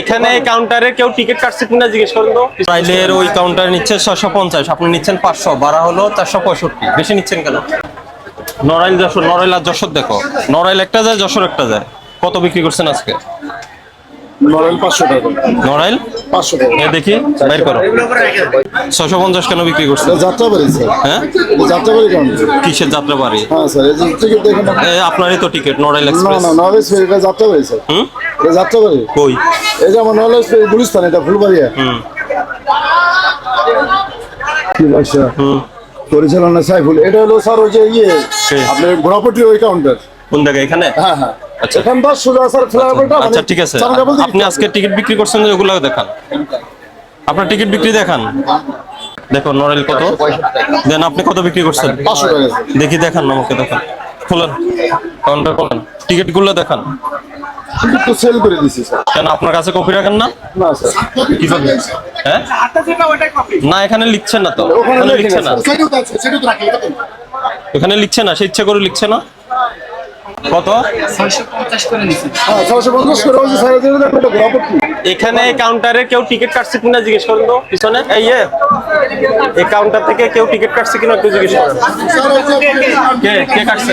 এখানে কাউন্টারে কেউ টিকিট কাটছে কিনা জিজ্ঞেস করুন তো। রাইলের ওই কাউন্টার নিচ্ছে ছশো পঞ্চাশ আপনি নিচ্ছেন পাঁচশো বাড়া হলো চারশো পঁয়ষট্টি বেশি নিচ্ছেন কেন? নড়াইল যশোর নড়াইল আর যশোর দেখো নড়াইল একটা যায় যশোর একটা যায়। কত বিক্রি করছেন আজকে? নরেল পাঁচশো টাকা। নড়াইল? পাঁচশো টাকা। এ দেখি বাইর করো। ছশো পঞ্চাশ কেন বিক্রি করছেন? যাত্রা বাড়ি স্যার। হ্যাঁ? যাত্রা বাড়ি কেমন কিসের যাত্রা বাড়ি? হ্যাঁ স্যার এই যে টিকিট দেখেন আপনারই তো টিকিট নড়াইল না এক্সপ্রেস না ফের এটা যাত্রা বাড়ি স্যার। হুম? এটা যাত্রা বাড়ি কই? এই নলেজ ফের গুলিস্তান এটা ফুলবাড়িয়া। কি আচ্ছা পরিচালনা সাইফুল এটা হলো স্যার ওই যে ইয়ে? আপনার ঘোড়াপটি ওই কাউন্টার কোন জায়গায় এখানে? হ্যাঁ হ্যাঁ। আচ্ছা। এখান তো সোজা স্যার ফ্লাইওভারটা আচ্ছা ঠিক আছে। আপনি আজকে টিকিট বিক্রি করছেন যে ওগুলো দেখান। আপনার টিকিট বিক্রি দেখান। দেখো নরেল কত? দেন আপনি কত বিক্রি করছেন? দেখি দেখান আমাকে দেখান। খুলেন। কাউন্টার করেন টিকিটগুলো দেখান। তো সেল করে দিছি স্যার কেন আপনার কাছে কপি রাখেন না? না স্যার কীভাবে হ্যাঁ? না এখানে লিখছেন না তো। ওখানে লিখছে না। এখানে লিখছে না সে ইচ্ছে করে লিখছে না? কত? হ্যাঁ এখানে কাউন্টারে কেউ টিকিট কাটছে কিনা জিজ্ঞেস করুন তো পিছনে। এই যে এই কাউন্টার থেকে কেউ টিকিট কাটছে কিনা একটু জিজ্ঞেস করেন। কে কে কাটছে?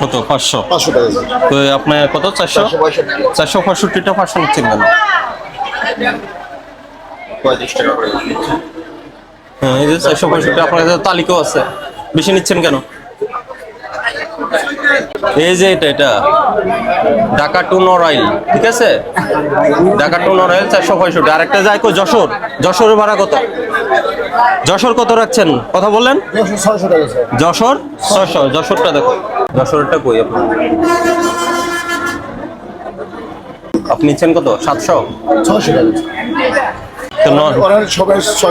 কত? পাঁচশো? পাঁচশো টাকা। তো আপনার কত? চারশো? চারশো পঁয়ষট্টিটা পাঁচশো নিচ্ছেন কেন? হ্যাঁ এই যে চারশো পঁয়ষট্টি আপনার কাছে তালিকাও আছে। বেশি নিচ্ছেন কেন? এই যে এটা এটা। ঢাকা টু নরাইল ঠিক আছে? ঢাকা টু নরাইল চারশো পঁয়ষট্টি। আরেকটা যায় কো যশোর। যশোরের ভাড়া কত? যশোর কত রাখছেন? কথা বললেন? যশোর ছয়শো যশোরটা দেখো। যশোরটা কই আপনার আপনি নিচ্ছেন কত? সাতশো? ছয়শো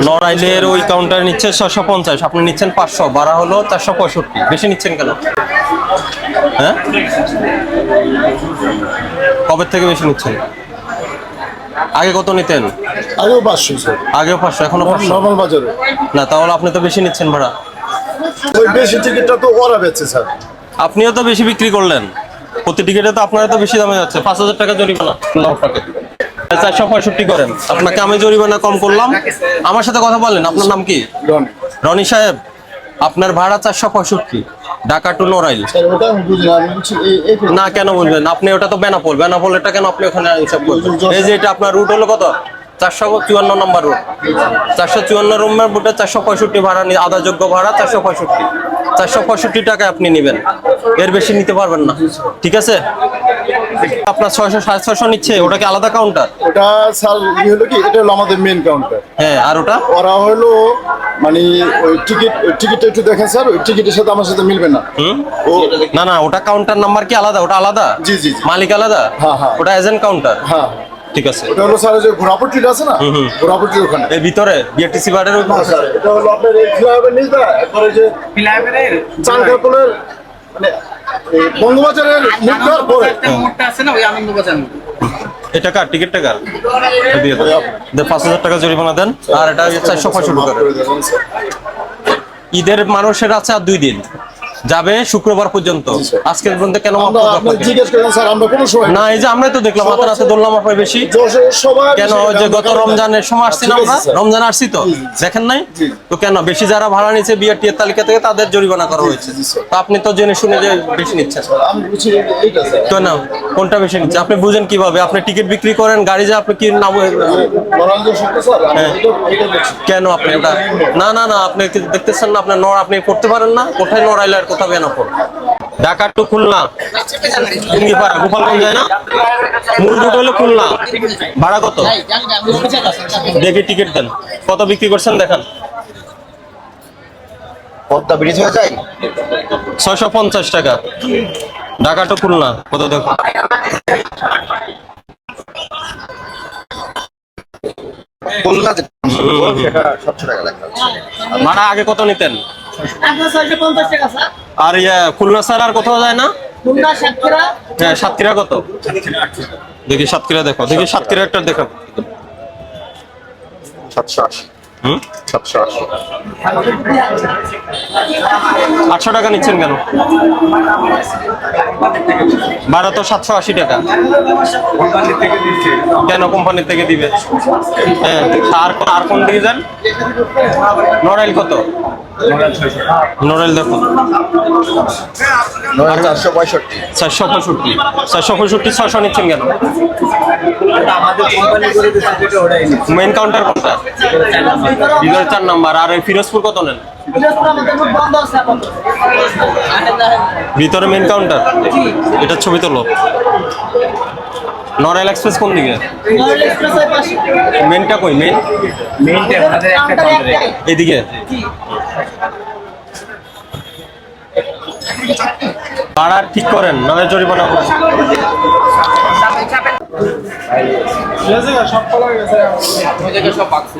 নড়াইলের ওই কাউন্টার নিচ্ছে ছশো পঞ্চাশ আপনি নিচ্ছেন পাঁচশো বাড়া হলো চারশো পঁয়ষট্টি। বেশি নিচ্ছেন কেন? হ্যাঁ? কবে থেকে বেশি নিচ্ছেন? আগে কত নিতেন? আগেও পাঁচশো স্যার আগেও পাঁচশো এখনও পাঁচশো? নর্মাল বাজারে। না তাহলে আপনি তো বেশি নিচ্ছেন ভাড়া। ওই বেশি টিকিটটা তো ওরা বেচছে স্যার। আপনিও তো বেশি বিক্রি করলেন। প্রতি টিকিটে তো আপনারা তো বেশি দামে যাচ্ছে। পাঁচ হাজার টাকা জরিমানা। আপনাকে চারশো পঁয়ষট্টি করেন। আপনাকে আমি জরিমানা কম করলাম। আমার সাথে কথা বলেন আপনার নাম কি? রনি সাহেব আপনার ভাড়া চারশো পঁয়ষট্টি। ঢাকা টু নড়াইল। না কেন বলবেন আপনি ওটা তো বেনাপোল। বেনাপোল এটা কেন আপনি ওখানে হিসাব করবেন? এই যে এটা আপনার রুট হলো কত? চারশো চুয়ান্ন নম্বর রুট চারশো চুয়ান্ন নম্বর রুটে চারশো পঁয়ষট্টি ভাড়া আদাযোগ্য ভাড়া চারশো পঁয়ষট্টি। চারশো পঁয়ষট্টি টাকায় আপনি নেবেন। এর বেশি নিতে পারবেন না। ঠিক আছে? আপনার ছয়শো সাড়ে ছয়শো নিচ্ছে ওটা কি আলাদা কাউন্টার ওটা স্যার ই হলো কি এটা হলো আমাদের মেন কাউন্টার হ্যাঁ আর ওটা? ওরা হলো মানে ওই টিকিট টিকিটটা একটু দেখেন স্যার ওই টিকিটের সাথে আমার সাথে মিলবে না। হুম? ও না না ওটা কাউন্টার নাম্বার কি আলাদা? ওটা আলাদা? জি, জি, জি। মালিক আলাদা? হ্যাঁ, হ্যাঁ। ওটা এজেন্ট কাউন্টার হ্যাঁ। ঠিক আছে। এটা হলো স্যার ওই যে ঘোড়াপট্টিটা আছে না? হুম। ওখানে। এর ভিতরে? বিআরটিসি বারের না স্যার এটা হলো আপনার এই ফ্লাইওভার নিচটা একবারে যে ফ্লাইওভারের চানকাপলের মানে বঙ্গবাজারের মুখটার পরে একটা মোড়টা আছে না ওই আনন্দবাজার এটা কার? টিকিটটা কার? দিয়ে দেন। পাঁচ হাজার টাকা জরিমানা দেন আর এটা চারশো পঁয়ষট্টি করে। ঈদের মানুষের আছে আর দুই দিন। যাবে শুক্রবার পর্যন্ত। আজকের পর্যন্ত কেন মাফ আমরা করব আপনি আপনাকে? জিজ্ঞেস করেন স্যার আমরা কোনো সময় না এই যে আমরা তো দেখলাম মাথার হাতে দোলনা আপনার বেশি। কেন ওই যে গত রমজানের সময় আসছি না আমরা? রমজান আসছি তো। দেখেন নাই? তো কেন? বেশি যারা ভাড়া নিচ্ছে বিআরটি এর তালিকা থেকে তাদের জরিমানা করা হয়েছে। তো আপনি তো জেনে শুনে যে বেশি নিচ্ছেন তো কেন কোনটা বেশি নিচ্ছে? আপনি বুঝেন কীভাবে? আপনি টিকিট বিক্রি করেন গাড়ি যে আপনি কি নাম হ্যাঁ। কেন আপনি ওটা? না না না আপনি দেখতেছেন না? আপনার নড় আপনি করতে পারেন না? কোথায় নড়াইলে আর কোথায় বেনাপোল? ঢাকা টু খুলনা। টুঙ্গিপাড়া গোপালগঞ্জ যায় না? মূল রুট হলো খুলনা। ভাড়া কত? দেখি টিকিট দেন। কত বিক্রি করছেন দেখান। পদ্মা ব্রিজ হয়ে যায়? ছয়শো পঞ্চাশ টাকা। ঢাকা টু খুলনা কত দেখো ভাড়া আগে কত নিতেন? আর ইয়া খুলনা স্যার আর কোথাও যায় না? সাতক্ষীরা। হ্যাঁ সাতক্ষীরা কত? দেখি সাতক্ষীরা দেখো দেখি সাতক্ষীরা একটা দেখো সাতশো আশি। আটশো টাকা নিচ্ছেন কেন? বারো তো সাতশো আশি টাকা। কেন কোম্পানির থেকে দিবে? হ্যাঁ আর আর কোন দিকে যান নড়াইল কত? নড়াইল দেখো। চারশো পঁয়ষট্টি। চারশো পঁয়ষট্টি। চারশো পঁয়ষট্টি ছশো নিচ্ছেন কেন? মেইন কাউন্টার কোনটা? ভিতরে চার নাম্বার আর এই ফিরোজপুর কত নেন? পিরোজপুর আমাদের মোট বন্ধ আছে আপাতত ভিতরে মেন কাউন্টার এটা ছবি তোলো। নড়াইল এক্সপ্রেস কোন দিকে? নরেল মেনটা কই? মেন কাউন্টার এদিকে ভাড়া ঠিক করেন নাহলে জরিমানা করবেন। গেছে। আপনাদেরকে সব বাক্সে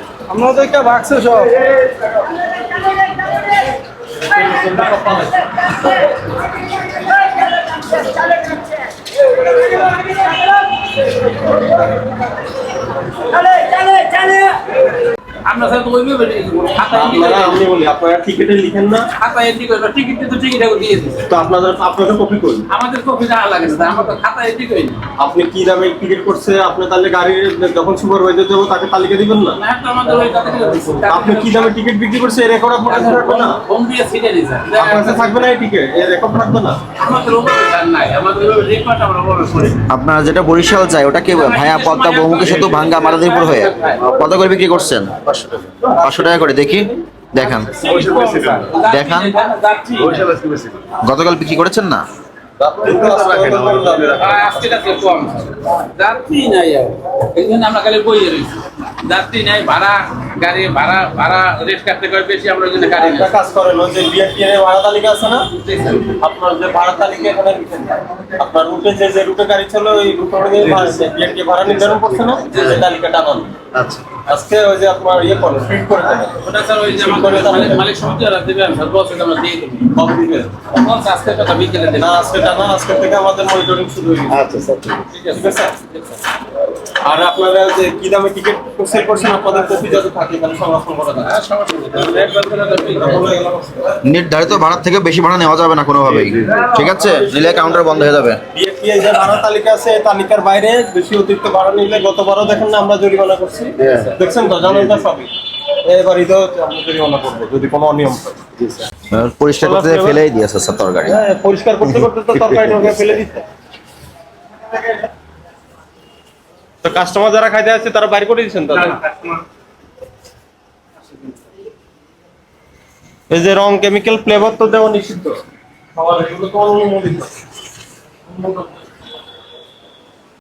আমরা স্যার তো ওইভাবে আপনারা আমি বলি আপনারা টিকেটে লিখেন না। খাতা এন্ট্রি করে টিকিট তো টিকিট দিয়ে দিচ্ছে তো আপনাদের আপনাদের কপি করুন আমাদের কপি দেওয়া লাগে না। আমরা তো খাতা এন্ট্রি করি আপনি কি দামে টিকিট করছে? আপনি তাহলে গাড়ির যখন সুপারভাইজার দেবো তাকে তালিকা দিবেন না? না তো আমাদের ওই কথা আপনি কি দামে টিকিট বিক্রি করছে রেকর্ড আপনার কাছে থাকবে না? ফোন দিয়ে ছিটে দিছে আপনার কাছে থাকবে না এই টিকিট এই রেকর্ড থাকবে না? আমাদের ওভাবে নাই। আমাদের ওভাবে রেকর্ড আমরা ওভাবে করি আপনারা যেটা বরিশাল যায় ওটা কি ভাইয়া পদ্মা বহুমুখী সেতু ভাঙ্গা মারাদিপুর হয়ে। কত করে বিক্রি করছেন? পাঁচশো টাকা করে, দেখি, দেখান। দেখান। গতকাল বিক্রি করেছেন না? কাজ করেন ভাড়া তালিকা আছে না, আপনার ভাড়া তালিকা আপনার রুটে যে রুটে গাড়ি ছিল ওই রুট ভাড়া নির্ধারণ করছে না তালিকাটা আচ্ছা। আজকে ওই যে আপনার ইয়ে করেন প্রিন্ট করে দেবেন ওটা স্যার ওই যে আমাদের মালিক মালিক সমিতি ওরা দেবেন স্যার বসে আমরা দিয়ে দেবো। কবে দিবে? বলছে আজকে কথা বিকেলে দেবেন না আজকে টাকা আজকে থেকে আমাদের মনিটরিং শুরু হয়ে গেছে। আচ্ছা স্যার ঠিক ঠিক আছে আর আপনারা যে কি দামে টিকিট সেল করছেন আপনাদের কপি যাতে থাকে সংরক্ষণ করা থাকে নির্ধারিত ভাড়ার থেকে বেশি ভাড়া নেওয়া যাবে না কোনোভাবেই। ঠিক আছে? নিলে কাউন্টার বন্ধ হয়ে যাবে। বিএফপিআই যে ভাড়া তালিকা আছে তালিকার বাইরে বেশি অতিরিক্ত ভাড়া নিলে গতবারও দেখেন না আমরা জরিমানা করছি। দেখছেন তো জানেন তো সবই। এবার ঈদেও আমরা জরিমানা করব যদি কোনো অনিয়ম হয়। পরিষ্কার করতে ফেলেই দিয়েছে স্যার তরকারি। পরিষ্কার করতে করতে তো তরকারি ফেলে দিতে তো কাস্টমার যারা খাইতে আসছে তারা বাইর করে দিচ্ছেন তাদের এই যে রং কেমিক্যাল ফ্লেভার তো দেওয়া নিষিদ্ধ। খাবার এগুলো তো অনুমোদিত muy